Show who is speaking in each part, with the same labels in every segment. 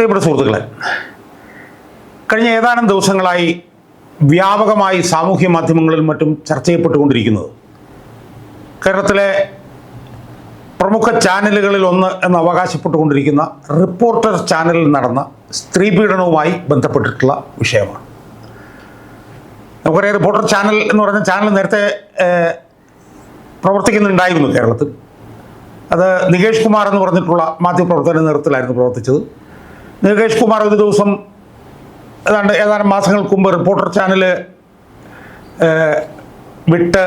Speaker 1: പ്രിയപ്പെട്ട സുഹൃത്തുക്കളെ കഴിഞ്ഞ ഏതാനും ദിവസങ്ങളായി വ്യാപകമായി സാമൂഹ്യ മാധ്യമങ്ങളിൽ മറ്റും ചർച്ച ചെയ്യപ്പെട്ടുകൊണ്ടിരിക്കുന്നത്. കേരളത്തിലെ പ്രമുഖ ചാനലുകളിൽ ഒന്ന് എന്ന് അവകാശപ്പെട്ടുകൊണ്ടിരിക്കുന്ന റിപ്പോർട്ടർ ചാനലിൽ നടന്ന സ്ത്രീ പീഡനവുമായി ബന്ധപ്പെട്ടിട്ടുള്ള വിഷയമാണ്. നമുക്കറിയാം റിപ്പോർട്ടർ ചാനൽ എന്ന് പറയുന്ന ചാനൽ നേരത്തെ പ്രവർത്തിക്കുന്നുണ്ടായിരുന്നു കേരളത്തിൽ. അത് നികേഷ് കുമാർ എന്ന് പറഞ്ഞിട്ടുള്ള മാധ്യമപ്രവർത്തകരുടെ നേതൃത്വത്തിലായിരുന്നു പ്രവർത്തിച്ചത്. നികേഷ് കുമാർ ഒരു ദിവസം ഏതാണ്ട് ഏതാനും മാസങ്ങൾക്ക് മുമ്പ് റിപ്പോർട്ടർ ചാനൽ വിട്ട്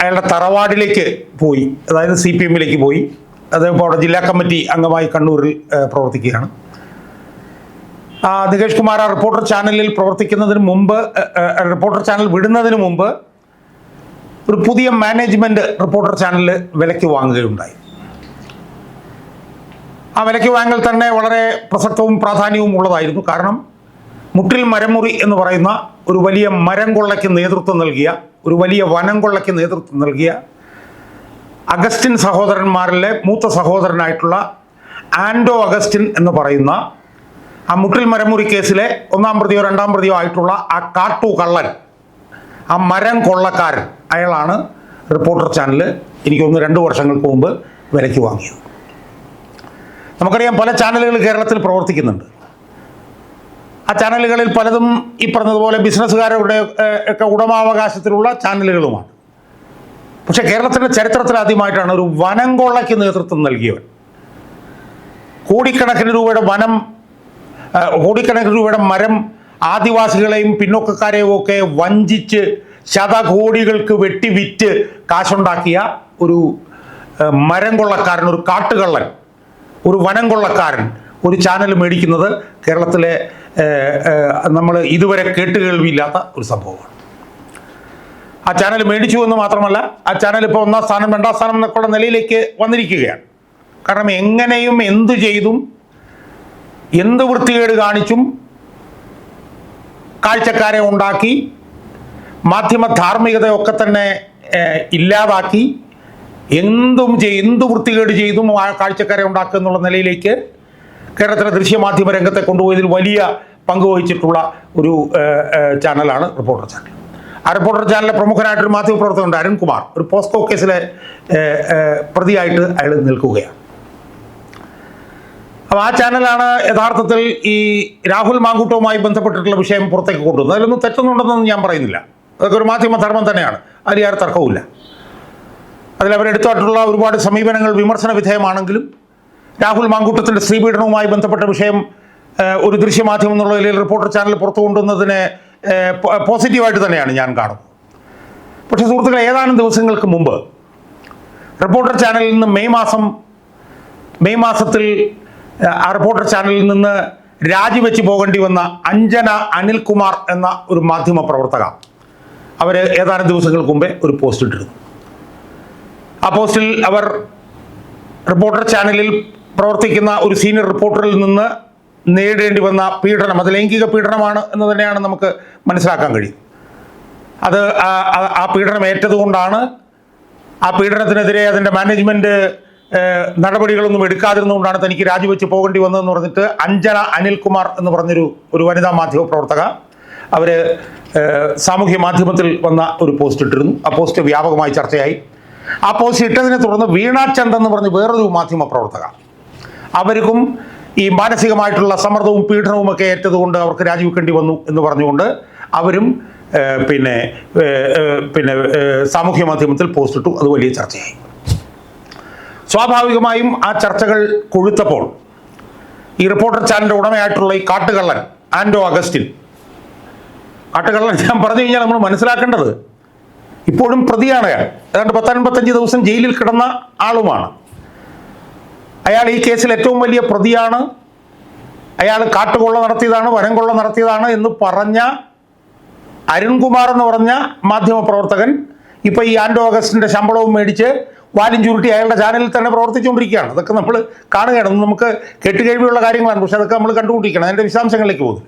Speaker 1: അയാളുടെ തറവാടിലേക്ക് പോയി. അതായത് സി പി എമ്മിലേക്ക് പോയി. അദ്ദേഹം അവിടെ ജില്ലാ കമ്മിറ്റി അംഗമായി കണ്ണൂരിൽ പ്രവർത്തിക്കുകയാണ്. നികേഷ് കുമാർ ആ റിപ്പോർട്ടർ ചാനലിൽ പ്രവർത്തിക്കുന്നതിന് മുമ്പ് റിപ്പോർട്ടർ ചാനൽ വിടുന്നതിന് മുമ്പ് ഒരു പുതിയ മാനേജ്മെന്റ് റിപ്പോർട്ടർ ചാനലിൽ വിലയ്ക്ക് വാങ്ങുകയുണ്ടായി. ആ വിലയ്ക്ക് വാങ്ങൽ തന്നെ വളരെ പ്രസക്തവും പ്രാധാന്യവും ഉള്ളതായിരുന്നു. കാരണം മുട്ടിൽ മരമുറി എന്ന് പറയുന്ന ഒരു വലിയ മരം കൊള്ളയ്ക്ക് നേതൃത്വം നൽകിയ ഒരു വലിയ വനം കൊള്ളയ്ക്ക് നേതൃത്വം നൽകിയ അഗസ്റ്റിൻ സഹോദരന്മാരിലെ മൂത്ത സഹോദരനായിട്ടുള്ള ആൻഡോ അഗസ്റ്റിൻ എന്ന് പറയുന്ന ആ മുട്ടിൽ മരമുറി കേസിലെ ഒന്നാം പ്രതിയോ രണ്ടാം പ്രതിയോ ആയിട്ടുള്ള ആ കാട്ടു കള്ളൻ ആ മരം കൊള്ളക്കാരൻ അയാളാണ് റിപ്പോർട്ടർ ചാനൽ എനിക്കൊന്ന് രണ്ട് വർഷങ്ങൾക്ക് മുമ്പ് വിലയ്ക്ക് വാങ്ങിയത്. നമുക്കറിയാം പല ചാനലുകൾ കേരളത്തിൽ പ്രവർത്തിക്കുന്നുണ്ട്. ആ ചാനലുകളിൽ പലതും ഈ പറഞ്ഞതുപോലെ ബിസിനസ്സുകാരുടെ ഒക്കെ ഉടമാവകാശത്തിലുള്ള ചാനലുകളുമാണ്. പക്ഷേ കേരളത്തിന്റെ ചരിത്രത്തിൽ ആദ്യമായിട്ടാണ് ഒരു വനം കൊള്ളയ്ക്ക് നേതൃത്വം നൽകിയവൻ. കോടിക്കണക്കിന് രൂപയുടെ വനം കോടിക്കണക്കിന് രൂപയുടെ മരം ആദിവാസികളെയും പിന്നോക്കക്കാരെയും ഒക്കെ വഞ്ചിച്ച് ശതകോടികൾക്ക് വെട്ടി വിറ്റ് കാശുണ്ടാക്കിയ ഒരു മരം കൊള്ളക്കാരൻ ഒരു കാട്ടുകള്ളൻ. ഒരു വനം കൊള്ളക്കാരൻ ഒരു ചാനൽ മേടിക്കുന്നത് കേരളത്തിലെ നമ്മൾ ഇതുവരെ കേട്ടുകേൾവിയില്ലാത്ത ഒരു സംഭവമാണ്. ആ ചാനൽ മേടിച്ചു എന്ന് മാത്രമല്ല ആ ചാനൽ ഇപ്പോൾ ഒന്നാം സ്ഥാനം രണ്ടാം സ്ഥാനം എന്നൊക്കെയുള്ള നിലയിലേക്ക് വന്നിരിക്കുകയാണ്. കാരണം എങ്ങനെയും എന്തു ചെയ്തും എന്ത് വൃത്തികേട് കാണിച്ചും കാഴ്ചക്കാരെ ഉണ്ടാക്കി മാധ്യമ ധാർമ്മികതയൊക്കെ തന്നെ ഇല്ലാതാക്കി എന്തും എന്ത് വൃത്തികേട് ചെയ്തും ആ കാഴ്ചക്കാരെ ഉണ്ടാക്കുക എന്നുള്ള നിലയിലേക്ക് കേരളത്തിലെ ദൃശ്യമാധ്യമ രംഗത്തെ കൊണ്ടുപോയതിൽ വലിയ പങ്ക് വഹിച്ചിട്ടുള്ള ഒരു ചാനലാണ് റിപ്പോർട്ടർ ചാനൽ. ആ റിപ്പോർട്ടർ ചാനലിലെ പ്രമുഖനായിട്ടൊരു മാധ്യമ പ്രവർത്തകനുണ്ട് അരുൺകുമാർ. ഒരു പോസ്കോ കേസിലെ പ്രതിയായിട്ട് അയാൾ നിൽക്കുകയാണ്. അപ്പോൾ ആ ചാനലാണ് യഥാർത്ഥത്തിൽ ഈ രാഹുൽ മാങ്കൂട്ടവുമായി ബന്ധപ്പെട്ടിട്ടുള്ള വിഷയം പുറത്തേക്ക് കൊണ്ടുവന്നത്. അതിലൊന്നും തെറ്റൊന്നുണ്ടെന്നൊന്നും ഞാൻ പറയുന്നില്ല. അതൊക്കെ ഒരു മാധ്യമ ധർമ്മം തന്നെയാണ്. അതിൽ യാതൊരു തർക്കവുമില്ല. അതിൽ അവരെടുത്തിട്ടുള്ള ഒരുപാട് സമീപനങ്ങൾ വിമർശന വിധേയമാണെങ്കിലും രാഹുൽ മാങ്കൂട്ടത്തിന്റെ സ്ത്രീപീഡനവുമായി ബന്ധപ്പെട്ട വിഷയം ഒരു ദൃശ്യമാധ്യമം എന്നുള്ള നിലയിൽ റിപ്പോർട്ടർ ചാനൽ പുറത്തു കൊണ്ടുവന്നതിനെ പോസിറ്റീവായിട്ട് തന്നെയാണ് ഞാൻ കാണുന്നത്. പക്ഷേ സുഹൃത്തുക്കളെ ഏതാനും ദിവസങ്ങൾക്ക് മുമ്പ് റിപ്പോർട്ടർ ചാനലിൽ നിന്ന് മെയ് മാസം മെയ് മാസത്തിൽ ആ റിപ്പോർട്ടർ ചാനലിൽ നിന്ന് രാജിവെച്ച് പോകേണ്ടി വന്ന അഞ്ജന അനിൽകുമാർ എന്ന ഒരു മാധ്യമ പ്രവർത്തക അവർ ഏതാനും ദിവസങ്ങൾക്ക് മുമ്പേ ഒരു പോസ്റ്റ് ഇട്ടിരുന്നു. ആ പോസ്റ്റിൽ അവർ റിപ്പോർട്ടർ ചാനലിൽ പ്രവർത്തിക്കുന്ന ഒരു സീനിയർ റിപ്പോർട്ടറിൽ നിന്ന് നേരിടേണ്ടി വന്ന പീഡനം അത് ലൈംഗിക പീഡനമാണ് എന്ന് തന്നെയാണ് നമുക്ക് മനസ്സിലാക്കാൻ കഴിയും. അത് ആ- പീഡനം ഏറ്റതുകൊണ്ടാണ് ആ പീഡനത്തിനെതിരെ അതിന്റെ മാനേജ്മെന്റ് നടപടികളൊന്നും എടുക്കാതിരുന്നുകൊണ്ടാണ് തനിക്ക് രാജിവെച്ച് പോകേണ്ടി വന്നതെന്ന് പറഞ്ഞിട്ട് അഞ്ജന അനിൽകുമാർ എന്ന് പറഞ്ഞൊരു ഒരു വനിതാ മാധ്യമ പ്രവർത്തക അവർ സാമൂഹ്യ മാധ്യമത്തിൽ വന്ന ഒരു പോസ്റ്റ് ഇട്ടിരുന്നു. ആ പോസ്റ്റ് വ്യാപകമായി ചർച്ചയായി. പോസ്റ്റ് ഇട്ടതിനെ തുടർന്ന് വീണ ചന്ദ് എന്ന് പറഞ്ഞ് വേറൊരു മാധ്യമ പ്രവർത്തക. അവർക്കും ഈ മാനസികമായിട്ടുള്ള സമ്മർദ്ദവും പീഡനവും ഒക്കെ ഏറ്റതുകൊണ്ട് അവർക്ക് രാജിവെക്കേണ്ടി വന്നു എന്ന് പറഞ്ഞുകൊണ്ട് അവരും പിന്നെ പിന്നെ സാമൂഹ്യ മാധ്യമത്തിൽ പോസ്റ്റ് ഇട്ടു. അത് വലിയ ചർച്ചയായി. സ്വാഭാവികമായും ആ ചർച്ചകൾ കൊഴുത്തപ്പോൾ ഈ റിപ്പോർട്ടർ ചാനലിന്റെ ഉടമയായിട്ടുള്ള ഈ കാട്ടുകള്ളൻ ആൻഡോ അഗസ്റ്റിൻ. കാട്ടുകള്ളൻ ഞാൻ പറഞ്ഞു കഴിഞ്ഞാൽ നമ്മൾ മനസ്സിലാക്കേണ്ടത് ഇപ്പോഴും പ്രതിയാണ്. അയാൾ ഏതാണ്ട് പത്തൊൻപത്തഞ്ച് ദിവസം ജയിലിൽ കിടന്ന ആളുമാണ്. അയാൾ ഈ കേസിൽ ഏറ്റവും വലിയ പ്രതിയാണ്. അയാൾ കാട്ടുകൊള്ള നടത്തിയതാണ് വനംകൊള്ള നടത്തിയതാണ് എന്ന് പറഞ്ഞ അരുൺകുമാർ എന്ന് പറഞ്ഞ മാധ്യമപ്രവർത്തകൻ ഇപ്പൊ ഈ ആൻഡോ ഓഗസ്റ്റിന്റെ ശമ്പളവും മേടിച്ച് വാലും ചുരുട്ടി അയാളുടെ ചാനലിൽ തന്നെ പ്രവർത്തിച്ചുകൊണ്ടിരിക്കുകയാണ്. അതൊക്കെ നമ്മൾ കാണുകയാണ്. നമുക്ക് കെട്ടുകഴിവുള്ള കാര്യങ്ങളാണ്. പക്ഷെ അതൊക്കെ നമ്മൾ കണ്ടുകൊണ്ടിരിക്കണം അതിന്റെ വിശദാംശങ്ങളിലേക്ക് പോകുന്നു.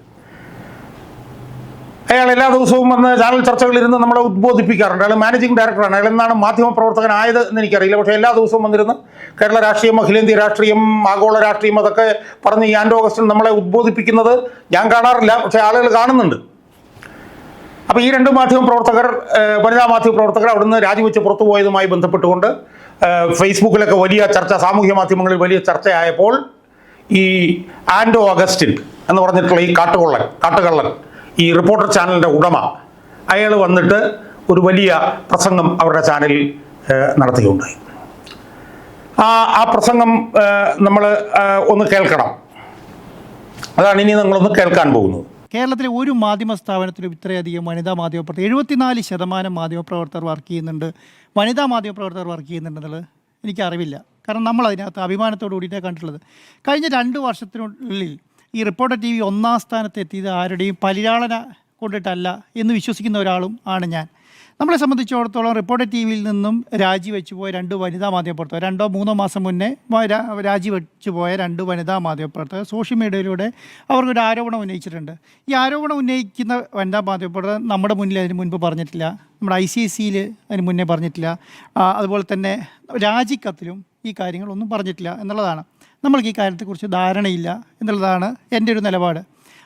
Speaker 1: അയാൾ എല്ലാ ദിവസവും വന്ന് ചാനൽ ചർച്ചകളിൽ ചർച്ചകളിരുന്ന് നമ്മളെ ഉദ്ബോധിപ്പിക്കാറുണ്ട്. അയാൾ മാനേജിംഗ് ഡയറക്ടറാണ് അയാൾ എന്നാണ് മാധ്യമ പ്രവർത്തകനായത് എന്ന് എനിക്കറിയില്ല. പക്ഷേ എല്ലാ ദിവസവും വന്നിരുന്ന് കേരള രാഷ്ട്രീയം അഖിലേന്ത്യ രാഷ്ട്രീയം ആഗോള രാഷ്ട്രീയം അതൊക്കെ പറഞ്ഞ് ഈ ആൻഡോ ഓഗസ്റ്റിൻ നമ്മളെ ഉദ്ബോധിപ്പിക്കുന്നത് ഞാൻ കാണാറില്ല. പക്ഷേ ആളുകൾ കാണുന്നുണ്ട്. അപ്പോൾ ഈ രണ്ട് മാധ്യമ പ്രവർത്തകർ വനിതാ മാധ്യമ പ്രവർത്തകർ അവിടുന്ന് രാജിവെച്ച് പുറത്തു പോയതുമായി ബന്ധപ്പെട്ടുകൊണ്ട് ഫേസ്ബുക്കിലൊക്കെ വലിയ ചർച്ച സാമൂഹ്യ മാധ്യമങ്ങളിൽ വലിയ ചർച്ചയായപ്പോൾ ഈ ആൻഡോ അഗസ്റ്റിൻ എന്ന് പറഞ്ഞിട്ടുള്ള ഈ കാട്ടുകൊള്ളൻ കാട്ടുകള്ളൻ ഈ റിപ്പോർട്ടർ ചാനലിന്റെ ഉടമ. അയാൾ വന്നിട്ട് ഒരു വലിയ പ്രസംഗം അവരുടെ ചാനലിൽ നടത്തുകയുണ്ടായി. ആ ആ പ്രസംഗം നമ്മൾ ഒന്ന് കേൾക്കണം. അതാണ് ഇനി നിങ്ങളൊന്ന് കേൾക്കാൻ പോകുന്നത്.
Speaker 2: കേരളത്തിലെ ഒരു മാധ്യമ സ്ഥാപനത്തിലും ഇത്രയധികം വനിതാ മാധ്യമപ്രവർത്തകർ എഴുപത്തിനാല് ശതമാനം മാധ്യമപ്രവർത്തകർ വർക്ക് ചെയ്യുന്നുണ്ട്. വനിതാ മാധ്യമപ്രവർത്തകർ വർക്ക് ചെയ്യുന്നുണ്ടെന്നുള്ളത് എനിക്കറിവില്ല. കാരണം നമ്മൾ അതിനകത്ത് അഭിമാനത്തോടു കൂടിയിട്ടാണ് കണ്ടിട്ടുള്ളത്. കഴിഞ്ഞ രണ്ട് വർഷത്തിനുള്ളിൽ ഈ റിപ്പോർട്ടർ ടി വി ഒന്നാം സ്ഥാനത്ത് എത്തിയത് ആരുടെയും പരിലാളന കൊണ്ടിട്ടല്ല എന്ന് വിശ്വസിക്കുന്ന ഒരാളും ആണ് ഞാൻ. നമ്മളെ സംബന്ധിച്ചിടത്തോളം റിപ്പോർട്ടർ ടി വിയിൽ നിന്നും രാജിവെച്ചു പോയ രണ്ട് വനിതാ മാധ്യമപ്രവർത്തകർ രണ്ടോ മൂന്നോ മാസം മുന്നേ രാജിവെച്ചു പോയ രണ്ട് വനിതാ മാധ്യമപ്രവർത്തകർ സോഷ്യൽ മീഡിയയിലൂടെ അവർക്കൊരു ആരോപണം ഉന്നയിച്ചിട്ടുണ്ട്. ഈ ആരോപണം ഉന്നയിക്കുന്ന വനിതാ മാധ്യമപ്രവർത്തകർ നമ്മുടെ മുന്നിൽ അതിന് മുൻപ് പറഞ്ഞിട്ടില്ല. നമ്മുടെ ഐ സി എസ് സിയിൽ അതിന് മുന്നേ പറഞ്ഞിട്ടില്ല. അതുപോലെ തന്നെ രാജിക്കത്തിലും ഈ കാര്യങ്ങളൊന്നും പറഞ്ഞിട്ടില്ല എന്നുള്ളതാണ്. നമ്മൾക്ക് ഈ കാര്യത്തെക്കുറിച്ച് ധാരണയില്ല എന്നുള്ളതാണ് എന്റെ ഒരു നിലപാട്.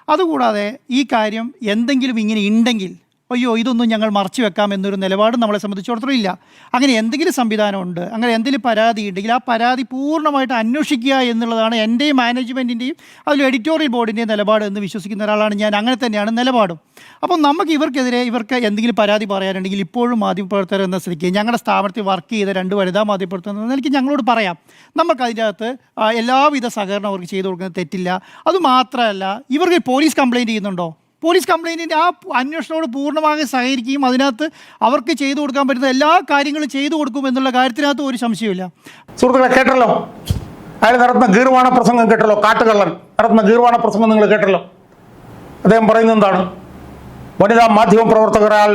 Speaker 2: അതുകൂടാതെ ഈ കാര്യം എന്തെങ്കിലും ഇങ്ങനെ ഉണ്ടെങ്കിൽ അയ്യോ ഇതൊന്നും ഞങ്ങൾ മറച്ചു വെക്കാം എന്നൊരു നിലപാട് നമ്മളെ സംബന്ധിച്ചിടത്തോളം ഇല്ല. അങ്ങനെ എന്തെങ്കിലും സംവിധാനമുണ്ട് അങ്ങനെ എന്തെങ്കിലും പരാതി ഉണ്ടെങ്കിൽ ആ പരാതി പൂർണമായിട്ട് അന്വേഷിക്കുക എന്നുള്ളതാണ് എന്റെയും മാനേജ്മെന്റിന്റെയും അതിൽ എഡിറ്റോറിയൽ ബോർഡിന്റെയും നിലപാട് എന്ന് വിശ്വസിക്കുന്ന ഒരാളാണ് ഞാൻ. അങ്ങനെ തന്നെയാണ് നിലപാടും. അപ്പം നമുക്ക് ഇവർക്കെതിരെ ഇവർക്ക് എന്തെങ്കിലും പരാതി പറയാനുണ്ടെങ്കിൽ ഇപ്പോഴും മാധ്യമപ്രവർത്തകർ എന്ന സ്ഥിതിക്ക് ഞങ്ങളുടെ സ്ഥാപനത്തിൽ വർക്ക് ചെയ്ത രണ്ട് വനിതാ മാധ്യമപ്രവർത്തകർ എന്ന നിലയ്ക്ക് ഞങ്ങളോട് പറയാം. നമുക്ക് അതിന്റെ അകത്ത് എല്ലാവിധ സഹകരണം അവർക്ക് ചെയ്തു കൊടുക്കുന്നത് തെറ്റില്ല. അതുമാത്രമല്ല ഇവർക്ക് പോലീസ് കംപ്ലയിന്റ് ചെയ്യുന്നുണ്ടോ? പോലീസ് കംപ്ലയിന്റിന്റെ ആ അന്വേഷണത്തോട് പൂർണമായും സഹകരിക്കുകയും അതിനകത്ത് അവർക്ക് ചെയ്തു കൊടുക്കാൻ പറ്റുന്ന എല്ലാ കാര്യങ്ങളും ചെയ്തു കൊടുക്കും എന്നുള്ള കാര്യത്തിനകത്ത് ഒരു സംശയമില്ല
Speaker 1: സുഹൃത്തുക്കളെ കേട്ടല്ലോ? അയാൾ നടത്തുന്ന ഗീർവാണ പ്രസംഗം കേട്ടല്ലോ? കാട്ടുകള്ളൻ നടത്തുന്ന ഗീർവാണ പ്രസംഗം നിങ്ങൾ കേട്ടല്ലോ? അദ്ദേഹം പറയുന്നത് എന്താണ്? വനിതാ മാധ്യമ പ്രവർത്തകരാൽ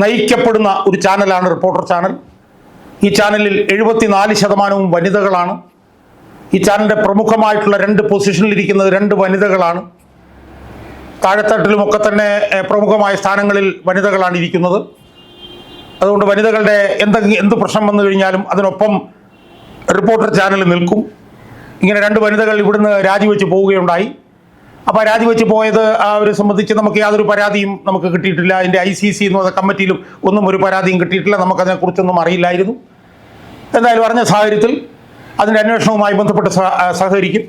Speaker 1: നയിക്കപ്പെടുന്ന ഒരു ചാനലാണ് റിപ്പോർട്ടർ ചാനൽ. ഈ ചാനലിൽ എഴുപത്തിനാല് ശതമാനവും വനിതകളാണ്. ഈ ചാനലിന്റെ പ്രമുഖമായിട്ടുള്ള രണ്ട് പൊസിഷനിലിരിക്കുന്നത് രണ്ട് വനിതകളാണ്. താഴെത്തട്ടിലുമൊക്കെ തന്നെ പ്രമുഖമായ സ്ഥാനങ്ങളിൽ വനിതകളാണ് ഇരിക്കുന്നത്. അതുകൊണ്ട് വനിതകളുടെ എന്തെങ്കിലും എന്ത് പ്രശ്നം വന്നു കഴിഞ്ഞാലും അതിനൊപ്പം റിപ്പോർട്ടർ ചാനൽ നിൽക്കും. ഇങ്ങനെ രണ്ട് വനിതകൾ ഇവിടുന്ന് രാജിവെച്ച് പോവുകയുണ്ടായി. അപ്പോൾ രാജിവെച്ച് പോയത് അവരെ സംബന്ധിച്ച് നമുക്ക് യാതൊരു പരാതിയും നമുക്ക് കിട്ടിയിട്ടില്ല. അതിന്റെ ഐ സി സി എന്ന് പറഞ്ഞ കമ്മിറ്റിയിലും ഒന്നും ഒരു പരാതിയും കിട്ടിയിട്ടില്ല. നമുക്കതിനെക്കുറിച്ചൊന്നും അറിയില്ലായിരുന്നു. എന്തായാലും അറിഞ്ഞ സാഹചര്യത്തിൽ അതിന്റെ അന്വേഷണവുമായി ബന്ധപ്പെട്ട് സഹ- സഹകരിക്കും.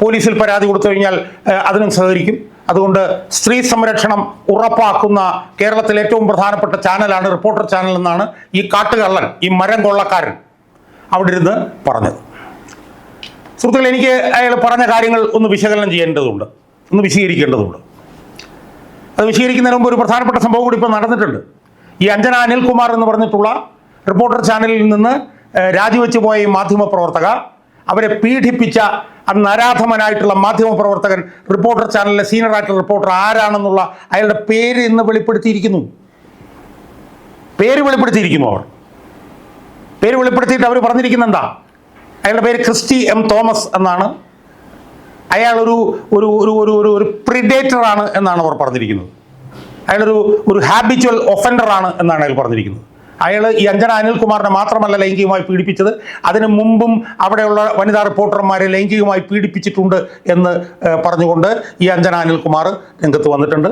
Speaker 1: പോലീസിൽ പരാതി കൊടുത്തു കഴിഞ്ഞാൽ അതിനും സഹകരിക്കും. അതുകൊണ്ട് സ്ത്രീ സംരക്ഷണം ഉറപ്പാക്കുന്ന കേരളത്തിലെ ഏറ്റവും പ്രധാനപ്പെട്ട ചാനലാണ് റിപ്പോർട്ടർ ചാനൽ എന്നാണ് ഈ കാട്ടുകള്ളൻ ഈ മരം കൊള്ളക്കാരൻ അവിടെ ഇരുന്ന് പറഞ്ഞത്. സുഹൃത്തുക്കൾ എനിക്ക് അയാൾ പറഞ്ഞ കാര്യങ്ങൾ ഒന്ന് വിശകലനം ചെയ്യേണ്ടതുണ്ട് ഒന്ന് വിശീകരിക്കേണ്ടതുണ്ട് അത് വിശീകരിക്കുന്നതിന് മുമ്പ് ഒരു പ്രധാനപ്പെട്ട സംഭവം കൂടി ഇപ്പോൾ നടന്നിട്ടുണ്ട്. ഈ അഞ്ജന അനിൽകുമാർ എന്ന് പറഞ്ഞിട്ടുള്ള റിപ്പോർട്ടർ ചാനലിൽ നിന്ന് രാജിവെച്ചു പോയ ഈ മാധ്യമ പ്രവർത്തക അവരെ പീഡിപ്പിച്ച അന്ന് മാധ്യമ പ്രവർത്തകൻ റിപ്പോർട്ടർ ചാനലിലെ സീനിയർ ആയിട്ടുള്ള റിപ്പോർട്ടർ ആരാണെന്നുള്ള അയാളുടെ പേര് ഇന്ന് വെളിപ്പെടുത്തിയിരിക്കുന്നു. പേര് വെളിപ്പെടുത്തിയിരിക്കുന്നു അവർ. പേര് വെളിപ്പെടുത്തിയിട്ട് അവർ പറഞ്ഞിരിക്കുന്നെന്താ അയാളുടെ പേര് ക്രിസ്റ്റി എം തോമസ് എന്നാണ്. അയാൾ ഒരു ഒരു ഒരു ഒരു ഒരു ഒരു പ്രിഡേറ്റർ ആണ് എന്നാണ് അവർ പറഞ്ഞിരിക്കുന്നത്. അയാളൊരു ഒരു ഹാബിച്വൽ ആണ് എന്നാണ് അയാൾ പറഞ്ഞിരിക്കുന്നത്. അയാൾ ഈ അഞ്ജന അനിൽകുമാറിനെ മാത്രമല്ല ലൈംഗികമായി പീഡിപ്പിച്ചത്. അതിനു മുമ്പും അവിടെയുള്ള വനിതാ റിപ്പോർട്ടർമാരെ ലൈംഗികമായി പീഡിപ്പിച്ചിട്ടുണ്ട് എന്ന് പറഞ്ഞുകൊണ്ട് ഈ അഞ്ജന അനിൽകുമാർ രംഗത്ത് വന്നിട്ടുണ്ട്.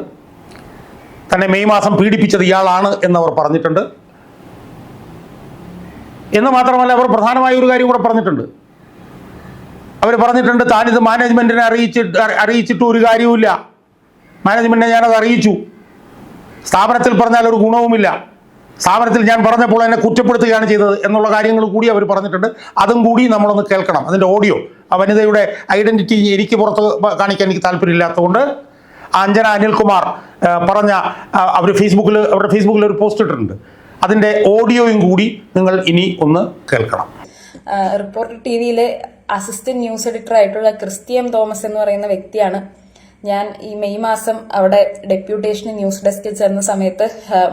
Speaker 1: തന്നെ മെയ് മാസം പീഡിപ്പിച്ചത് ഇയാളാണ് എന്നവർ പറഞ്ഞിട്ടുണ്ട്. എന്ന് മാത്രമല്ല അവർ പ്രധാനമായ ഒരു കാര്യം കൂടെ പറഞ്ഞിട്ടുണ്ട്. അവർ പറഞ്ഞിട്ടുണ്ട് താനിത് മാനേജ്മെന്റിനെ അറിയിച്ചിട്ട് അറിയിച്ചിട്ട് ഒരു കാര്യവുമില്ല. മാനേജ്മെന്റിനെ ഞാനത് അറിയിച്ചു. സ്ഥാപനത്തിൽ പറഞ്ഞാൽ ഒരു ഗുണവുമില്ല. സ്ഥാപനത്തിൽ ഞാൻ പറഞ്ഞപ്പോൾ എന്നെ കുറ്റപ്പെടുത്തുകയാണ് ചെയ്തത് എന്നുള്ള കാര്യങ്ങൾ കൂടി അവർ പറഞ്ഞിട്ടുണ്ട്. അതും കൂടി നമ്മളൊന്ന് കേൾക്കണം. അതിന്റെ ഓഡിയോ ആ വനിതയുടെ ഐഡന്റിറ്റി എനിക്ക് പുറത്ത് കാണിക്കാൻ എനിക്ക് താല്പര്യമില്ലാത്തതുകൊണ്ട് അഞ്ജന അനിൽകുമാർ പറഞ്ഞ അവർ ഫേസ്ബുക്കിൽ അവരുടെ ഫേസ്ബുക്കിൽ ഒരു പോസ്റ്റ് ഇട്ടിട്ടുണ്ട്. അതിന്റെ ഓഡിയോയും കൂടി നിങ്ങൾ ഇനി ഒന്ന് കേൾക്കണം.
Speaker 3: റിപ്പോർട്ടർ ടി വിയിലെ അസിസ്റ്റന്റ് ന്യൂസ് എഡിറ്റർ ആയിട്ടുള്ള ക്രിസ്ത്യൻ തോമസ് എന്ന് പറയുന്ന വ്യക്തിയാണ് ഞാൻ ഈ മെയ് മാസം അവിടെ ഡെപ്യൂട്ടേഷന് ന്യൂസ് ഡെസ്കിൽ ചേർന്ന സമയത്ത്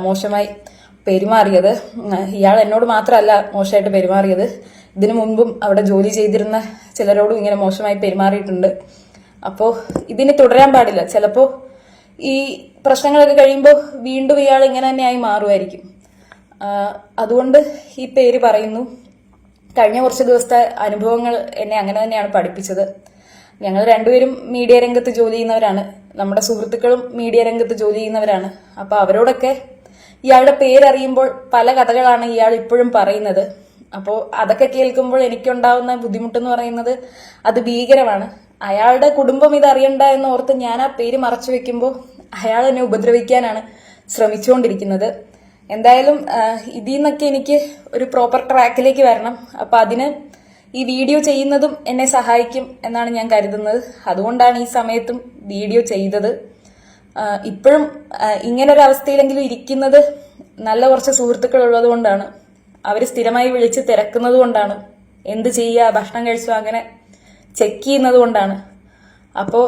Speaker 3: മോശമായി പെരുമാറിയത്. ഇയാൾ എന്നോട് മാത്രമല്ല മോശമായിട്ട് പെരുമാറിയത്. ഇതിനു മുൻപും അവിടെ ജോലി ചെയ്തിരുന്ന ചിലരോടും ഇങ്ങനെ മോശമായി പെരുമാറിയിട്ടുണ്ട്. അപ്പോൾ ഇതിന് തുടരാൻ പാടില്ല. ചിലപ്പോൾ ഈ പ്രശ്നങ്ങളൊക്കെ കഴിയുമ്പോൾ വീണ്ടും ഇയാൾ ഇങ്ങനെ തന്നെയായി മാറുമായിരിക്കും. അതുകൊണ്ട് ഈ പേര് പറയുന്നു. കഴിഞ്ഞ കുറച്ച് ദിവസത്തെ അനുഭവങ്ങൾ എന്നെ അങ്ങനെ തന്നെയാണ് പഠിപ്പിച്ചത്. ഞങ്ങൾ രണ്ടുപേരും മീഡിയ രംഗത്ത് ജോലി ചെയ്യുന്നവരാണ്. നമ്മുടെ സുഹൃത്തുക്കളും മീഡിയ രംഗത്ത് ജോലി ചെയ്യുന്നവരാണ്. അപ്പൊ അവരോടൊക്കെ ഇയാളുടെ പേരറിയുമ്പോൾ പല കഥകളാണ് ഇയാൾ ഇപ്പോഴും പറയുന്നത്. അപ്പോൾ അതൊക്കെ കേൾക്കുമ്പോൾ എനിക്കുണ്ടാവുന്ന ബുദ്ധിമുട്ടെന്ന് പറയുന്നത് അത് ഭീകരമാണ്. അയാളുടെ കുടുംബം ഇത് അറിയണ്ട എന്ന് ഓർത്ത് ഞാൻ ആ പേര് മറച്ചു വെക്കുമ്പോൾ അയാൾ എന്നെ ഉപദ്രവിക്കാനാണ് ശ്രമിച്ചുകൊണ്ടിരിക്കുന്നത്. എന്തായാലും ഇതിൽ നിന്നൊക്കെ എനിക്ക് ഒരു പ്രോപ്പർ ട്രാക്കിലേക്ക് വരണം. അപ്പം അതിന് ഈ വീഡിയോ ചെയ്യുന്നതും എന്നെ സഹായിക്കും എന്നാണ് ഞാൻ കരുതുന്നത്. അതുകൊണ്ടാണ് ഈ സമയത്തും വീഡിയോ ചെയ്തത്. ഇപ്പോഴും ഇങ്ങനൊരു അവസ്ഥയിലെങ്കിലും ഇരിക്കുന്നത് നല്ല കുറച്ച് സുഹൃത്തുക്കൾ ഉള്ളത് കൊണ്ടാണ് അവർ സ്ഥിരമായി വിളിച്ച് തിരക്കുന്നത് കൊണ്ടാണ് എന്ത് ചെയ്യുക ഭക്ഷണം കഴിച്ചോ അങ്ങനെ ചെക്ക് ചെയ്യുന്നത് കൊണ്ടാണ് അപ്പോൾ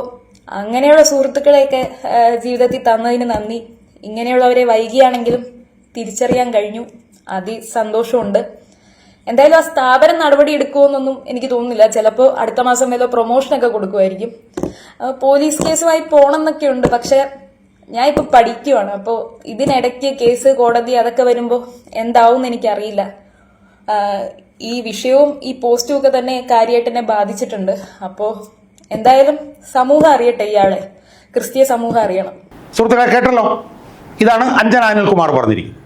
Speaker 3: അങ്ങനെയുള്ള സുഹൃത്തുക്കളെയൊക്കെ ജീവിതത്തിൽ തന്നതിന് നന്ദി. ഇങ്ങനെയുള്ളവരെ വൈകിയാണെങ്കിലും തിരിച്ചറിയാൻ കഴിഞ്ഞു. അതി സന്തോഷമുണ്ട് എന്തായാലും ആ സ്ഥാപനം നടപടി എടുക്കുമെന്നൊന്നും എനിക്ക് തോന്നുന്നില്ല. ചിലപ്പോൾ അടുത്ത മാസം വല്ല പ്രൊമോഷനൊക്കെ കൊടുക്കുമായിരിക്കും. ആ, പോലീസ് കേസുമായി പോകണമെന്നൊക്കെ ഉണ്ട്. പക്ഷെ ഞാൻ ഇപ്പൊ പഠിക്കുവാണ്. അപ്പോൾ ഇതിനിടയ്ക്ക് കേസ് കോടതി അതൊക്കെ വരുമ്പോൾ എന്താവും എന്ന് എനിക്കറിയില്ല ഈ വിഷയവും ഈ പോസ്റ്റും ഒക്കെ തന്നെ കാര്യമായിട്ട് എന്നെ ബാധിച്ചിട്ടുണ്ട്. അപ്പോൾ എന്തായാലും സമൂഹം അറിയട്ടെ ഇയാളെ. ക്രിസ്തീയ സമൂഹം അറിയണം.
Speaker 1: സുഹൃത്തുക്കളെ കേട്ടല്ലോ? ഇതാണ് അഞ്ജന അനിൽകുമാർ പറഞ്ഞിരിക്കുന്നത്.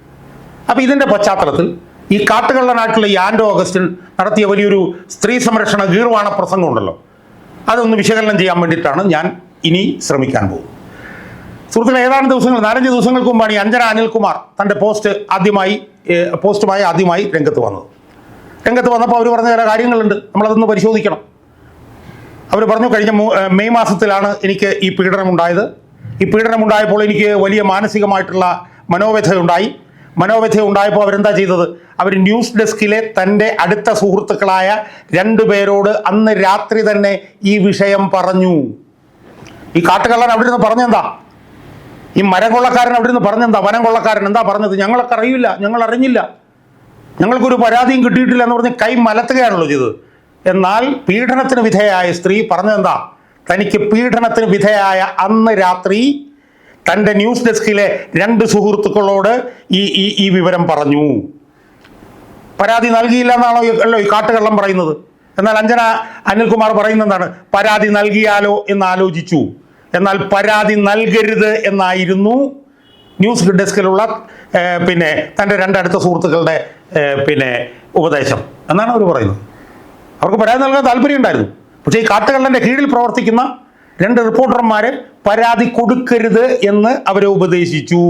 Speaker 1: അപ്പോൾ ഇതിന്റെ പശ്ചാത്തലത്തിൽ ഈ കാട്ടുകള്ളനാട്ടിലെ ഈ ആൻഡോ ഓഗസ്റ്റിൻ നടത്തിയ വലിയൊരു സ്ത്രീ സംരക്ഷണ ഗീർവാണ പ്രസംഗം ഉണ്ടല്ലോ. അതൊന്ന് വിശകലനം ചെയ്യാൻ വേണ്ടിയിട്ടാണ് ഞാൻ ഇനി ശ്രമിക്കാൻ പോകുന്നത്. സുഹൃത്തുക്കളെ ഏതാനും ദിവസങ്ങൾ നാലഞ്ച് ദിവസങ്ങൾക്ക് മുമ്പാണ് ഈ അഞ്ജന അനിൽകുമാർ തന്റെ പോസ്റ്റ് ആദ്യമായി പോസ്റ്റുമായി ആദ്യമായി രംഗത്ത് വന്നത്. രംഗത്ത് വന്നപ്പോൾ അവർ പറഞ്ഞ ചില കാര്യങ്ങളുണ്ട്. നമ്മളതൊന്ന് പരിശോധിക്കണം. അവർ പറഞ്ഞു കഴിഞ്ഞ മെയ് മാസത്തിലാണ് എനിക്ക് ഈ പീഡനം ഉണ്ടായത് ഈ പീഡനം ഉണ്ടായപ്പോൾ എനിക്ക് വലിയ മാനസികമായിട്ടുള്ള മനോവ്യഥയുണ്ടായി. മനോവ്യഥ ഉണ്ടായപ്പോൾ അവരെന്താ ചെയ്തത്? അവർ ന്യൂസ് ഡെസ്കിലെ തന്റെ അടുത്ത സുഹൃത്തുക്കളായ രണ്ടു പേരോട് അന്ന് രാത്രി തന്നെ ഈ വിഷയം പറഞ്ഞു. ഈ കാട്ടുകള്ളൻ അവിടെ നിന്ന് പറഞ്ഞെന്താ? ഈ മരം കൊള്ളക്കാരൻ അവിടെ നിന്ന് പറഞ്ഞെന്താ? വനം കൊള്ളക്കാരൻ എന്താ പറഞ്ഞത്? ഞങ്ങളൊക്കെ അറിയില്ല ഞങ്ങൾ അറിഞ്ഞില്ല. ഞങ്ങൾക്കൊരു പരാതിയും കിട്ടിയിട്ടില്ല എന്ന് പറഞ്ഞ് കൈ മലത്തുകയാണല്ലോ ചെയ്തത്. എന്നാൽ പീഡനത്തിന് വിധേയായ സ്ത്രീ പറഞ്ഞതെന്താ തനിക്ക് പീഡനത്തിന് വിധേയായ അന്ന് രാത്രി തന്റെ ന്യൂസ് ഡെസ്കിലെ രണ്ട് സുഹൃത്തുക്കളോട് ഈ ഈ ഈ വിവരം പറഞ്ഞു. പരാതി നൽകിയില്ല എന്നാണോ അല്ലോ ഈ കാട്ടുകള്ളം പറയുന്നത്? എന്നാൽ അഞ്ജന അനിൽകുമാർ പറയുന്നത് എന്താണ് പരാതി നൽകിയാലോ എന്ന് ആലോചിച്ചു. എന്നാൽ പരാതി നൽകരുത് എന്നായിരുന്നു ന്യൂസ് ഡെസ്കിലുള്ള പിന്നെ തന്റെ രണ്ടടുത്ത സുഹൃത്തുക്കളുടെ പിന്നെ ഉപദേശം. എന്നാണ് അവർ പറയുന്നത്. അവർക്ക് പരാതി നൽകാൻ താല്പര്യം ഉണ്ടായിരുന്നു പക്ഷേ ഈ കാട്ടുകള്ളന്റെ കീഴിൽ പ്രവർത്തിക്കുന്ന രണ്ട് റിപ്പോർട്ടർമാർ പരാതി കൊടുക്കരുത് എന്ന് അവരെ ഉപദേശിച്ചു.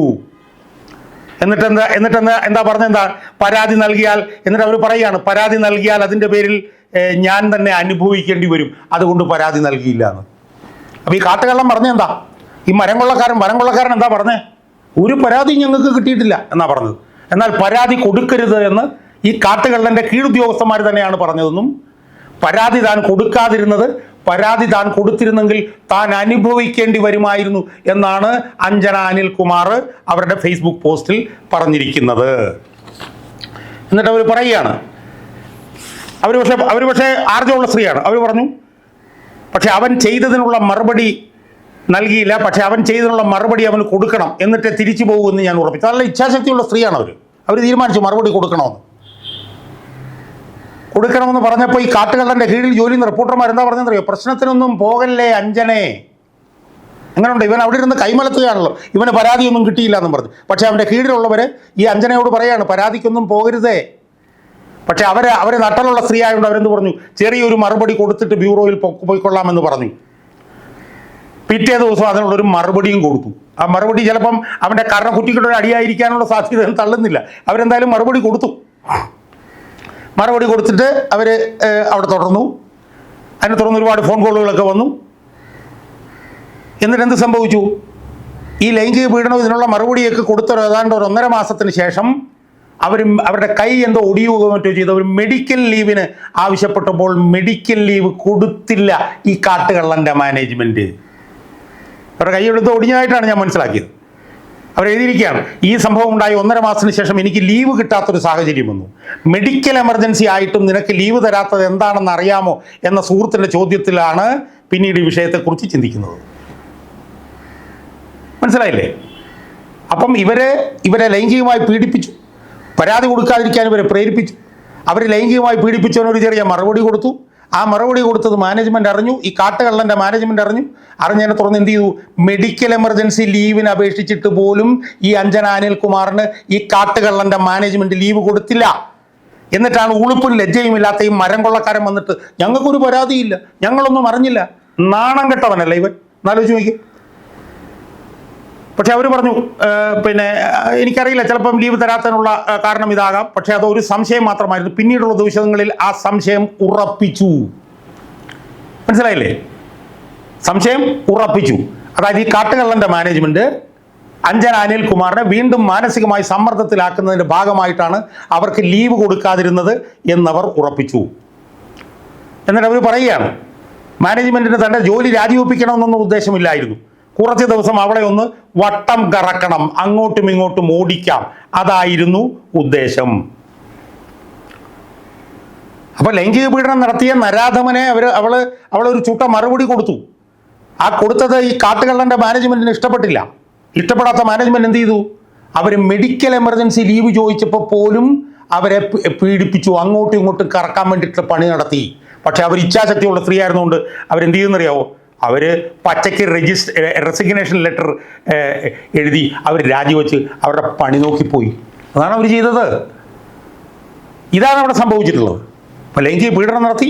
Speaker 1: എന്നിട്ട് എന്താ എന്നിട്ട് എന്താ? എന്താ പറഞ്ഞെന്താ പരാതി നൽകിയാൽ എന്നിട്ട് അവർ പറയുകയാണ് പരാതി നൽകിയാൽ അതിന്റെ പേരിൽ ഞാൻ തന്നെ അനുഭവിക്കേണ്ടി വരും. അതുകൊണ്ട് പരാതി നൽകിയില്ല എന്ന്. അപ്പോൾ ഈ കാട്ടുകള്ളം പറഞ്ഞെന്താ ഈ മരം കൊള്ളക്കാരൻ മരം കൊള്ളക്കാരൻ എന്താ പറഞ്ഞേ? ഒരു പരാതി ഞങ്ങൾക്ക് കിട്ടിയിട്ടില്ല എന്നാ പറഞ്ഞത്. എന്നാൽ പരാതി കൊടുക്കരുത് എന്ന് ഈ കാട്ടുകള്ളന്റെ കീഴുദ്യോഗസ്ഥന്മാർ തന്നെയാണ് പറഞ്ഞതെന്നും പരാതി താൻ കൊടുക്കാതിരുന്നത് പരാതി താൻ കൊടുത്തിരുന്നെങ്കിൽ താൻ അനുഭവിക്കേണ്ടി വരുമായിരുന്നു എന്നാണ് അഞ്ജന അനിൽകുമാർ അവരുടെ ഫേസ്ബുക്ക് പോസ്റ്റിൽ പറഞ്ഞിരിക്കുന്നത്. എന്നിട്ട് അവർ പറയുകയാണ്. അവർ പക്ഷേ അവർ പക്ഷേ ആർജമുള്ള സ്ത്രീയാണ്. അവർ പറഞ്ഞു പക്ഷെ അവൻ ചെയ്തതിനുള്ള മറുപടി നൽകിയില്ല. പക്ഷെ അവൻ ചെയ്തതിനുള്ള മറുപടി അവന് കൊടുക്കണം. എന്നിട്ട് തിരിച്ചു പോകുമെന്ന് ഞാൻ ഉറപ്പിച്ചു. നല്ല ഇച്ഛാശക്തിയുള്ള സ്ത്രീയാണ് അവർ അവർ തീരുമാനിച്ചു മറുപടി കൊടുക്കണമെന്ന്. കൊടുക്കണമെന്ന് പറഞ്ഞപ്പോൾ ഈ കാട്ടുകള്ളന്റെ കീഴിൽ ജോലി ചെയ്യുന്ന റിപ്പോർട്ടർമാർ എന്താ പറഞ്ഞതെന്നറിയോ പ്രശ്നത്തിനൊന്നും പോകല്ലേ അഞ്ജനെ? അങ്ങനെയുണ്ട് ഇവൻ അവിടെ ഇരുന്ന് കൈമലത്തുകയാണല്ലോ. ഇവന് പരാതിയൊന്നും കിട്ടിയില്ല എന്നും പറഞ്ഞു. പക്ഷേ അവന്റെ കീഴിലുള്ളവർ ഈ അഞ്ജനയോട് പറയാണ് പരാതിക്കൊന്നും പോകരുതേ. പക്ഷേ അവരെ അവരെ നട്ടലുള്ള സ്ത്രീ ആയതുകൊണ്ട് അവരെന്ത് പറഞ്ഞു? ചെറിയൊരു മറുപടി കൊടുത്തിട്ട് ബ്യൂറോയിൽ പോയിക്കൊള്ളാമെന്ന് പറഞ്ഞു. പിറ്റേ ദിവസം അതിനുള്ളൊരു മറുപടിയും കൊടുത്തു. ആ മറുപടി ചിലപ്പം അവന്റെ കർണക്കുറ്റിക്കുള്ള ഒരു അടിയായിരിക്കാനുള്ള സാധ്യത തള്ളുന്നില്ല. അവരെന്തായാലും മറുപടി കൊടുത്തു. മറുപടി കൊടുത്തിട്ട് അവർ അവിടെ തുടർന്നു. അതിനെ തുടർന്ന് ഒരുപാട് ഫോൺ കോളുകളൊക്കെ വന്നു. എന്നിട്ട് എന്ത് സംഭവിച്ചു? ഈ ലൈംഗിക പീഡനം ഇതിനുള്ള മറുപടിയൊക്കെ കൊടുത്തൊരു ഏതാണ്ട് ഒരു ഒന്നര മാസത്തിന് ശേഷം അവർ അവരുടെ കൈ എന്തോ ഒടിയുകയോ മറ്റോ ചെയ്ത്. അവർ മെഡിക്കൽ ലീവിന് ആവശ്യപ്പെട്ടപ്പോൾ മെഡിക്കൽ ലീവ് കൊടുത്തില്ല ഈ കാട്ടുകള്ളന്റെ മാനേജ്മെന്റ് അവരുടെ കൈയെടുത്ത് ഒടിഞ്ഞതായിട്ടാണ് ഞാൻ മനസ്സിലാക്കിയത്. അവർ എഴുതിയിരിക്കുകയാണ് ഈ സംഭവം ഉണ്ടായി ഒന്നര മാസത്തിന് ശേഷം എനിക്ക് ലീവ് കിട്ടാത്തൊരു സാഹചര്യം വന്നു. മെഡിക്കൽ എമർജൻസി ആയിട്ടും നിനക്ക് ലീവ് തരാത്തത് എന്താണെന്ന് അറിയാമോ എന്ന സുഹൃത്തിന്റെ ചോദ്യത്തിലാണ് പിന്നീട് ഈ വിഷയത്തെക്കുറിച്ച് ചിന്തിക്കുന്നത്. മനസ്സിലായില്ലേ? അപ്പം ഇവരെ ഇവരെ ലൈംഗികമായി പീഡിപ്പിച്ചു. പരാതി കൊടുക്കാതിരിക്കാൻ ഇവരെ പ്രേരിപ്പിച്ചു. അവർ ലൈംഗികമായി പീഡിപ്പിച്ചവനൊരു ചെറിയ മറുപടി കൊടുത്തു. ആ മറുപടി കൊടുത്തത് മാനേജ്മെന്റ് അറിഞ്ഞു ഈ കാട്ടുകള്ളന്റെ മാനേജ്മെന്റ് അറിഞ്ഞു. അറിഞ്ഞതിനെ തുടർന്ന് എന്ത് ചെയ്തു? മെഡിക്കൽ എമർജൻസി ലീവിന് അപേക്ഷിച്ചിട്ട് പോലും ഈ അഞ്ജന അനിൽകുമാറിന് ഈ കാട്ടുകള്ളന്റെ മാനേജ്മെന്റ് ലീവ് കൊടുത്തില്ല. എന്നിട്ടാണ് ഉളുപ്പും ലജ്ജയും ഇല്ലാത്ത ഈ മരം കൊള്ളക്കാരൻ വന്നിട്ട് ഞങ്ങൾക്കൊരു പരാതിയില്ല. ഞങ്ങളൊന്നും അറിഞ്ഞില്ല. നാണം കെട്ടവനല്ല ഇവൻ? എന്നാലോചിച്ച് നോക്കി പക്ഷെ അവർ പറഞ്ഞു പിന്നെ എനിക്കറിയില്ല ചിലപ്പം ലീവ് തരാത്തതിനുള്ള കാരണം ഇതാകാം. പക്ഷെ അത് ഒരു സംശയം മാത്രമായിരുന്നു. പിന്നീടുള്ള ദിവസങ്ങളിൽ ആ സംശയം ഉറപ്പിച്ചു. മനസ്സിലായില്ലേ? സംശയം ഉറപ്പിച്ചു. അതായത് ഈ കാട്ടുകള്ളന്റെ മാനേജ്മെന്റ് അഞ്ജന അനിൽകുമാറിനെ വീണ്ടും മാനസികമായി സമ്മർദ്ദത്തിലാക്കുന്നതിന്റെ ഭാഗമായിട്ടാണ് അവർക്ക് ലീവ് കൊടുക്കാതിരുന്നത് എന്നവർ ഉറപ്പിച്ചു. എന്നിട്ട് അവർ പറയുകയാണ് മാനേജ്മെന്റിന് തന്റെ ജോലി രാജിവെപ്പിക്കണമെന്നൊന്നും ഉദ്ദേശമില്ലായിരുന്നു. കുറച്ച് ദിവസം അവിടെ ഒന്ന് വട്ടം കറക്കണം. അങ്ങോട്ടും ഇങ്ങോട്ടും ഓടിക്കാം. അതായിരുന്നു ഉദ്ദേശം. അപ്പൊ ലൈംഗിക പീഡനം നടത്തിയ നരാധമനെ അവർ അവൾ അവളൊരു ചുട്ട മറുപടി കൊടുത്തു. ആ കൊടുത്തത് ഈ കാട്ടുകള്ളന്റെ മാനേജ്മെന്റിന് ഇഷ്ടപ്പെട്ടില്ല. ഇഷ്ടപ്പെടാത്ത മാനേജ്മെന്റ് എന്ത് ചെയ്തു? അവർ മെഡിക്കൽ എമർജൻസി ലീവ് ചോദിച്ചപ്പോൾ പോലും അവരെ പീഡിപ്പിച്ചു. അങ്ങോട്ടും ഇങ്ങോട്ടും കറക്കാൻ വേണ്ടിയിട്ട് പണി നടത്തി. പക്ഷെ അവർ ഇച്ഛാശക്തിയുള്ള സ്ത്രീ ആയിരുന്നുകൊണ്ട് അവരെന്ത് ചെയ്യുന്നറിയാവോ? അവർ പച്ചയ്ക്ക് രജിസ്റ്റർ റെസിഗ്നേഷൻ ലെറ്റർ എഴുതി അവർ രാജിവെച്ച് അവരുടെ പണി നോക്കിപ്പോയി അതാണ് അവർ ചെയ്തത്. ഇതാണ് അവിടെ സംഭവിച്ചിട്ടുള്ളത്. അപ്പോൾ ലൈംഗിക പീഡനം നടത്തി.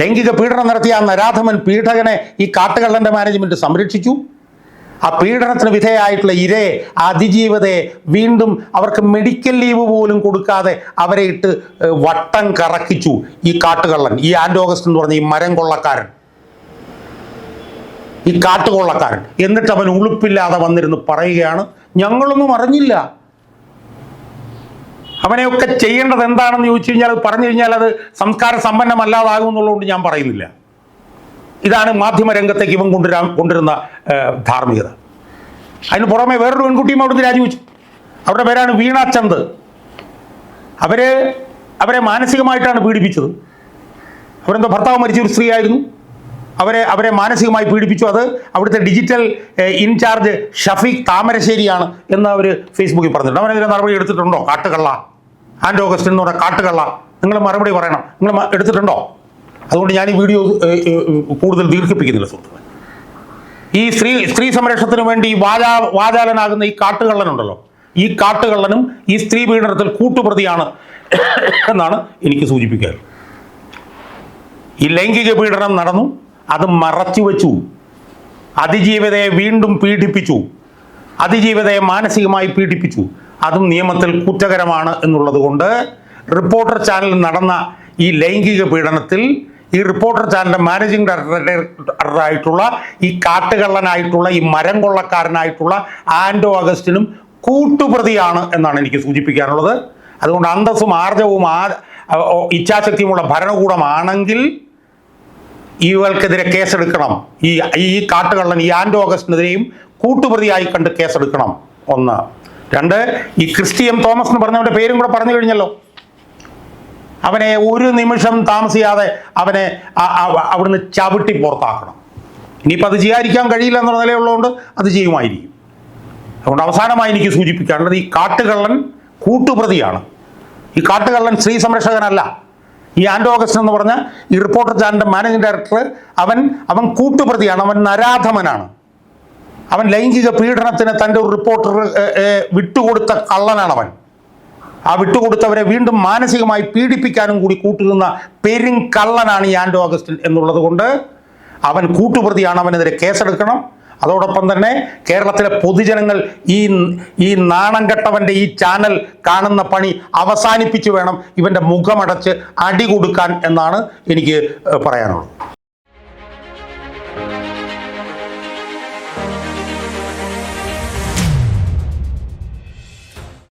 Speaker 1: ലൈംഗിക പീഡനം നടത്തിയ ആ നരാധമൻ പീഡകനെ ഈ കാട്ടുകള്ളന്റെ മാനേജ്മെന്റ് സംരക്ഷിച്ചു. ആ പീഡനത്തിന് വിധേയമായിട്ടുള്ള ഇരയെ അതിജീവതയെ വീണ്ടും അവർക്ക് മെഡിക്കൽ ലീവ് പോലും കൊടുക്കാതെ അവരെ ഇട്ട് വട്ടം കറക്കിച്ചു ഈ കാട്ടുകള്ളൻ ഈ ആൻഡ് ഓഗസ്റ്റ് എന്ന് പറഞ്ഞ ഈ മരം കൊള്ളക്കാരൻ. ഈ കാട്ടുകൊള്ളക്കാരൻ. എന്നിട്ട് അവൻ ഉളുപ്പില്ലാതെ വന്നിരുന്ന് പറയുകയാണ് ഞങ്ങളൊന്നും അറിഞ്ഞില്ല. അവനെയൊക്കെ ചെയ്യേണ്ടത് എന്താണെന്ന് ചോദിച്ചു കഴിഞ്ഞാൽ അത് പറഞ്ഞു കഴിഞ്ഞാൽ അത് സംസ്കാര സമ്പന്നമല്ലാതാകും എന്നുള്ളതുകൊണ്ട് ഞാൻ പറയുന്നില്ല. ഇതാണ് മാധ്യമരംഗത്തേക്ക് ഇവൻ കൊണ്ടുവരാൻ കൊണ്ടുവരുന്ന ധാർമ്മികത. അതിന് പുറമെ വേറൊരു പെൺകുട്ടിയും അവിടുന്ന് രാജിവെച്ചു. അവരുടെ പേരാണ് വീണ ചന്ദ്. അവർ അവരെ മാനസികമായിട്ടാണ് പീഡിപ്പിച്ചത്. അവരെന്തോ ഭർത്താവ് മരിച്ച ഒരു സ്ത്രീ ആയിരുന്നു. അവരെ അവരെ മാനസികമായി പീഡിപ്പിച്ചു. അത് അവിടുത്തെ ഡിജിറ്റൽ ഇൻചാർജ് ഷഫീഖ് താമരശ്ശേരിയാണ് എന്ന് അവർ ഫേസ്ബുക്കിൽ പറഞ്ഞിട്ടുണ്ട്. അവനെതിരെ നടപടി എടുത്തിട്ടുണ്ടോ? കാട്ടുകള്ള. ആൻഡ് ഓഗസ്റ്റ് എന്ന് പറഞ്ഞ കാട്ടുകള്ള. നിങ്ങൾ മറുപടി പറയണം. നിങ്ങൾ എടുത്തിട്ടുണ്ടോ? അതുകൊണ്ട് ഞാൻ ഈ വീഡിയോ കൂടുതൽ ദീർഘിപ്പിക്കുന്നില്ല സുഹൃത്തുക്കളെ. ഈ സ്ത്രീ സ്ത്രീ സംരക്ഷണത്തിന് വേണ്ടി വാചാ വാചാലനാകുന്ന ഈ കാട്ടുകള്ളനുണ്ടല്ലോ. ഈ കാട്ടുകള്ളനും ഈ സ്ത്രീ പീഡനത്തിൽ കൂട്ടുപ്രതിയാണ് എന്നാണ് എനിക്ക് സൂചിപ്പിക്കാൻ ഈ ലൈംഗിക പീഡനം നടന്നു. അത് മറച്ചു വെച്ചു. അതിജീവിതയെ വീണ്ടും പീഡിപ്പിച്ചു. അതിജീവിതയെ മാനസികമായി പീഡിപ്പിച്ചു. അതും നിയമത്തിൽ കുറ്റകരമാണ് എന്നുള്ളത് കൊണ്ട് റിപ്പോർട്ടർ ചാനൽ നടന്ന ഈ ലൈംഗിക പീഡനത്തിൽ ഈ റിപ്പോർട്ടർ ചാനലിന്റെ മാനേജിംഗ് ഡയറക്ടറായിട്ടുള്ള ഈ കാട്ടുകള്ളനായിട്ടുള്ള ഈ മരം കൊള്ളക്കാരനായിട്ടുള്ള ആൻഡോ അഗസ്റ്റിനും കൂട്ടുപ്രതിയാണ് എന്നാണ് എനിക്ക് സൂചിപ്പിക്കാനുള്ളത്. അതുകൊണ്ട് അന്തസ്സും ആർജവും ആ ഇച്ഛാശക്തിയുമുള്ള ഭരണകൂടമാണെങ്കിൽ ഇവൾക്കെതിരെ കേസെടുക്കണം. ഈ ഈ കാട്ടുകള്ളൻ ഈ ആൻഡ് ഓഗസ്റ്റിനെതിരെയും കൂട്ടുപ്രതിയായി കണ്ട് കേസെടുക്കണം. ഒന്ന്. രണ്ട് ഈ ക്രിസ്ത്യൻ തോമസ് എന്ന് പറഞ്ഞവന്റെ പേരും കൂടെ പറഞ്ഞു കഴിഞ്ഞല്ലോ. അവനെ ഒരു നിമിഷം താമസിയാതെ അവനെ അവിടുന്ന് ചവിട്ടി പുറത്താക്കണം. ഇനിയിപ്പോൾ അത് ചെയ്യാതിരിക്കാൻ കഴിയില്ല എന്നുള്ള നിലയുള്ളതുകൊണ്ട് അത് ചെയ്യുമായിരിക്കും. അതുകൊണ്ട് അവസാനമായി എനിക്ക് സൂചിപ്പിക്കാനുള്ളത് ഈ കാട്ടുകള്ളൻ കൂട്ടുപ്രതിയാണ്. ഈ കാട്ടുകള്ളൻ സ്ത്രീ സംരക്ഷകനല്ല. ഈ ആൻഡ് ഓഗസ്റ്റ് എന്ന് പറഞ്ഞ ഈ റിപ്പോർട്ടർ ചാനലിന്റെ മാനേജിംഗ് ഡയറക്ടർ അവൻ അവൻ കൂട്ടുപ്രതിയാണ് അവൻ നരാധമനാണ്. അവൻ ലൈംഗിക പീഡനത്തിന് തന്റെ ഒരു റിപ്പോർട്ടർ വിട്ടുകൊടുത്ത കള്ളനാണ് അവൻ ആ വിട്ടുകൊടുത്തവരെ വീണ്ടും മാനസികമായി പീഡിപ്പിക്കാനും കൂടി കൂട്ടുനിന്ന പെരും കള്ളനാണ് ഈ ആൻഡോ ഓഗസ്റ്റിൽ എന്നുള്ളത് കൊണ്ട് അവൻ കൂട്ടുപ്രതിയാണ് അവനെതിരെ കേസെടുക്കണം. അതോടൊപ്പം തന്നെ കേരളത്തിലെ പൊതുജനങ്ങൾ ഈ ഈ നാണം ഈ ചാനൽ കാണുന്ന പണി അവസാനിപ്പിച്ചു വേണം ഇവന്റെ മുഖമടച്ച് അടി കൊടുക്കാൻ എന്നാണ് എനിക്ക് പറയാനുള്ളത്.